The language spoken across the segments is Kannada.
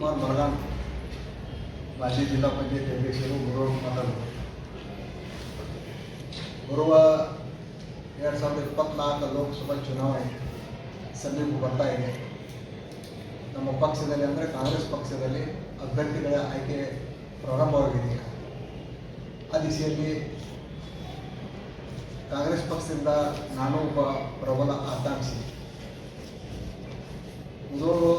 ಕುಮಾರ್ ಮರಗಾನ್ ಮಾಜಿ ಜಿಲ್ಲಾ ಪಂಚಾಯತ್ ಅಧ್ಯಕ್ಷರು ಬರುವ ಮಾತಾಡೋದು ಬರುವ ಎರಡು ಸಾವಿರದ ಇಪ್ಪತ್ನಾಲ್ಕು ಲೋಕಸಭಾ ಚುನಾವಣೆ ಸಮೀಪ ಬರ್ತಾ ಇದೆ. ನಮ್ಮ ಪಕ್ಷದಲ್ಲಿ ಅಂದರೆ ಕಾಂಗ್ರೆಸ್ ಪಕ್ಷದಲ್ಲಿ ಅಭ್ಯರ್ಥಿಗಳ ಆಯ್ಕೆ ಪ್ರಾರಂಭವಾಗಿದೆ. ಆ ದಿಸೆಯಲ್ಲಿ ಕಾಂಗ್ರೆಸ್ ಪಕ್ಷದಿಂದ ನಾನು ಒಬ್ಬ ಪ್ರಬಲ ಆಕಾಂಕ್ಷಿ. ಮುದೋಳು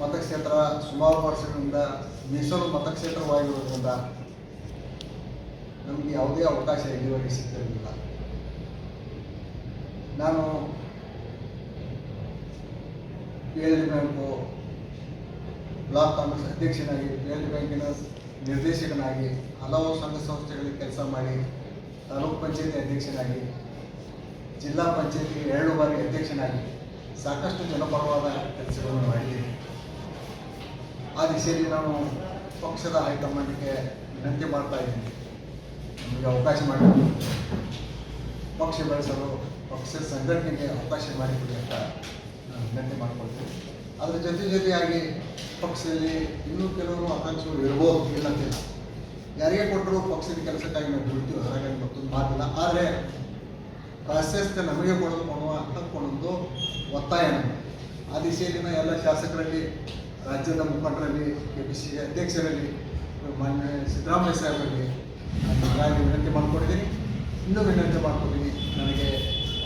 ಮತಕ್ಷೇತ್ರ ಸುಮಾರು ವರ್ಷಗಳಿಂದ ಮೀಸಲು ಮತಕ್ಷೇತ್ರವಾಗಿರುವುದರಿಂದ ನಮಗೆ ಯಾವುದೇ ಅವಕಾಶ ಇಲ್ಲಿವರೆಗೆ ಸಿಗ್ತಿರಲಿಲ್ಲ. ನಾನು P L bank block Congress ಅಧ್ಯಕ್ಷನಾಗಿ ಪಿ ಎಲ್ ಬ್ಯಾಂಕಿನ ನಿರ್ದೇಶಕನಾಗಿ, ಹಲವು ಸಂಘ ಸಂಸ್ಥೆಗಳಿಗೆ ಕೆಲಸ ಮಾಡಿ, ತಾಲೂಕು ಪಂಚಾಯತಿ ಅಧ್ಯಕ್ಷನಾಗಿ, ಜಿಲ್ಲಾ ಪಂಚಾಯತಿ ಎರಡು ಬಾರಿ ಅಧ್ಯಕ್ಷನಾಗಿ ಸಾಕಷ್ಟು ಜನಪರವಾದ ಕೆಲಸಗಳನ್ನು ಮಾಡಿದ್ದೀನಿ. ಆ ದಿಶೆಯಲ್ಲಿ ನಾನು ಪಕ್ಷದ ಹೈಕಮಾಂಡ್ಗೆ ವಿನಂತಿ ಮಾಡ್ತಾ ಇದ್ದೀನಿ. ನಮಗೆ ಅವಕಾಶ ಮಾಡಿ. ಪಕ್ಷ ಬೆಳೆಸಲು ಪಕ್ಷದ ಸಂಘಟನೆಗೆ ಅವಕಾಶ ಮಾಡಿಕೊಡಿ ಅಂತ ನಾನು ವಿನಂತಿ ಮಾಡ್ಕೊಳ್ತೀನಿ. ಅದರ ಜೊತೆ ಜೊತೆಯಾಗಿ ಪಕ್ಷದಲ್ಲಿ ಇನ್ನೂ ಕೆಲವರು ಆಕಾಂಕ್ಷೆಗಳು ಇರಬಹುದು ಇಲ್ಲ ಅಂತಿಲ್ಲ ಯಾರಿಗೆ ಕೊಟ್ಟರು ಪಕ್ಷದ ಕೆಲಸಕ್ಕಾಗಿ ನಾವು ಬಿಡ್ತೀವಿ ಹಾಗಾಗಿ ಮತ್ತೊಂದು ಮಾತಿಲ್ಲ. ಆದರೆ ಪ್ರಾಶಸ್ತ್ಯ ನಮಗೆ ಕೊಡೋದು ಕೊಡುವ ಹಕ್ಕೊಂಡೊಂದು ಒತ್ತಾಯ ಆ ದಿಶೆಯಲ್ಲಿನ ಎಲ್ಲ ಶಾಸಕರಲ್ಲಿ ರಾಜ್ಯದ ಮುಖಂಡರಲ್ಲಿ ಕೆ ಪಿ ಸಿ ಅಧ್ಯಕ್ಷರಲ್ಲಿ, ಮಾನ್ಯ ಸಿದ್ದರಾಮಯ್ಯ ಸಾಹೇಬರಲ್ಲಿ ನಾನು ವಿನಂತಿ ಮಾಡಿಕೊಡ್ತೀನಿ. ಇನ್ನೂ ವಿನಂತಿ ಮಾಡಿಕೊಡ್ತೀನಿ, ನನಗೆ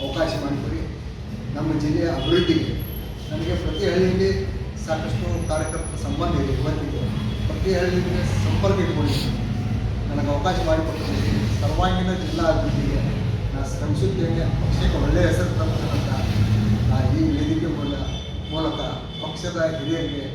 ಅವಕಾಶ ಮಾಡಿಕೊಡಿ. ನಮ್ಮ ಜಿಲ್ಲೆಯ ಅಭಿವೃದ್ಧಿಗೆ ನನಗೆ ಪ್ರತಿ ಹಳ್ಳಿಯಲ್ಲಿ ಸಾಕಷ್ಟು ಕಾರ್ಯಕರ್ತರ ಸಂಬಂಧ ಇದೆ, ಇವತ್ತಿಗೆ. ಪ್ರತಿ ಹಳ್ಳಿಗೆ ಸಂಪರ್ಕ ಇಟ್ಕೊಂಡಿದ್ದೀನಿ ನನಗೆ ಅವಕಾಶ ಮಾಡಿಕೊಟ್ಟಿದ್ದೀನಿ ಸರ್ವಾಂಗೀಣ ಜಿಲ್ಲಾ ಅಭಿವೃದ್ಧಿಗೆ ನಾನು ಶ್ರಮಿಸುತ್ತೇನೆ ಪಕ್ಷಕ್ಕೆ ಒಳ್ಳೆಯ ಹೆಸರು ತರ್ತಕ್ಕಂಥ ಈ ವೇದಿಕೆ ಮೂಲ ಮೂಲಕ ಪಕ್ಷದ ಹಿರಿಯರಿಗೆ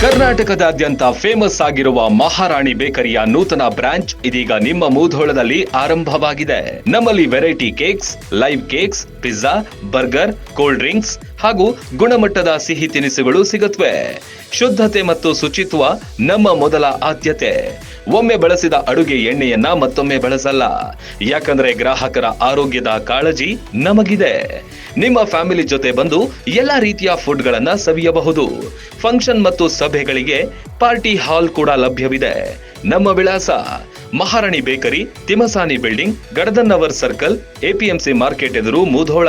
ಕರ್ನಾಟಕದಾದ್ಯಂತ ಫೇಮಸ್ ಆಗಿರುವ ಮಹಾರಾಣಿ ಬೇಕರಿಯ ನೂತನ ಬ್ರಾಂಚ್ ಇದೀಗ ನಿಮ್ಮ ಮೂಧೋಳದಲ್ಲಿ ಆರಂಭವಾಗಿದೆ. ನಮ್ಮಲ್ಲಿ variety cakes live cakes pizza burger cold drinks ಹಾಗೂ ಗುಣಮಟ್ಟದ ಸಿಹಿ ತಿನಿಸುಗಳು ಸಿಗುತ್ತವೆ ಶುದ್ಧತೆ ಮತ್ತು ಶುಚಿತ್ವ ನಮ್ಮ ಮೊದಲ ಆದ್ಯತೆ. ಒಮ್ಮೆ ಬಳಸಿದ ಅಡುಗೆ ಎಣ್ಣೆಯನ್ನ ಮತ್ತೊಮ್ಮೆ ಬಳಸಲ್ಲ. ಯಾಕಂದ್ರೆ ಗ್ರಾಹಕರ ಆರೋಗ್ಯದ ಕಾಳಜಿ ನಮಗಿದೆ. ನಿಮ್ಮ ಫ್ಯಾಮಿಲಿ ಜೊತೆ ಬಂದು ಎಲ್ಲಾ ರೀತಿಯ ಫುಡ್ಗಳನ್ನ ಸವಿಯಬಹುದು. ಫಂಕ್ಷನ್ ಮತ್ತು ಸಭೆಗಳಿಗೆ ಪಾರ್ಟಿ ಹಾಲ್ ಕೂಡ ಲಭ್ಯವಿದೆ. ನಮ್ಮ ವಿಳಾಸ Maharani bakery, Timsani building Gadadannavar circle, APMC market ಎದುರು Mudhol.